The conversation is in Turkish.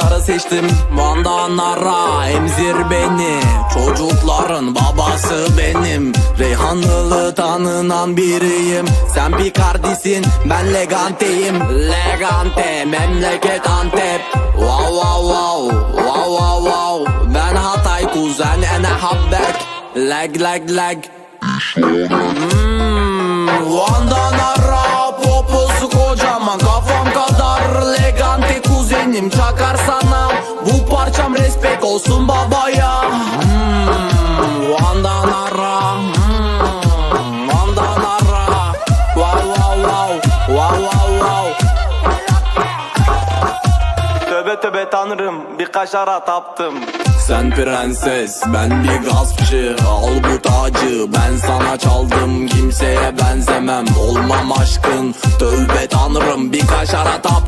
Kaşarları seçtim. Vandanlara emzir beni. Çocukların babası benim. Reyhanlılı tanınan biriyim. Sen Picardisin ben Legante'yim. Legante memleket Antep. Wow wow wow Wow wow wow Ben Hatay kuzen ene habbek Leg leg leg Hmm, Vandanara poposu kocaman. Kadar kuzenim Çakar sana bu parçam respekt olsun babaya. Hmm, Vandanara hmm, Vandanara Wow wow wow Wow wow wow Tövbe tövbe tanrım bir kaşara taptım. Sen prenses ben bir gaspçı. Al bu tacı ben sana çaldım. Kimseye benzemem olmam aşkın. Tövbe tanrım bir kaşara taptım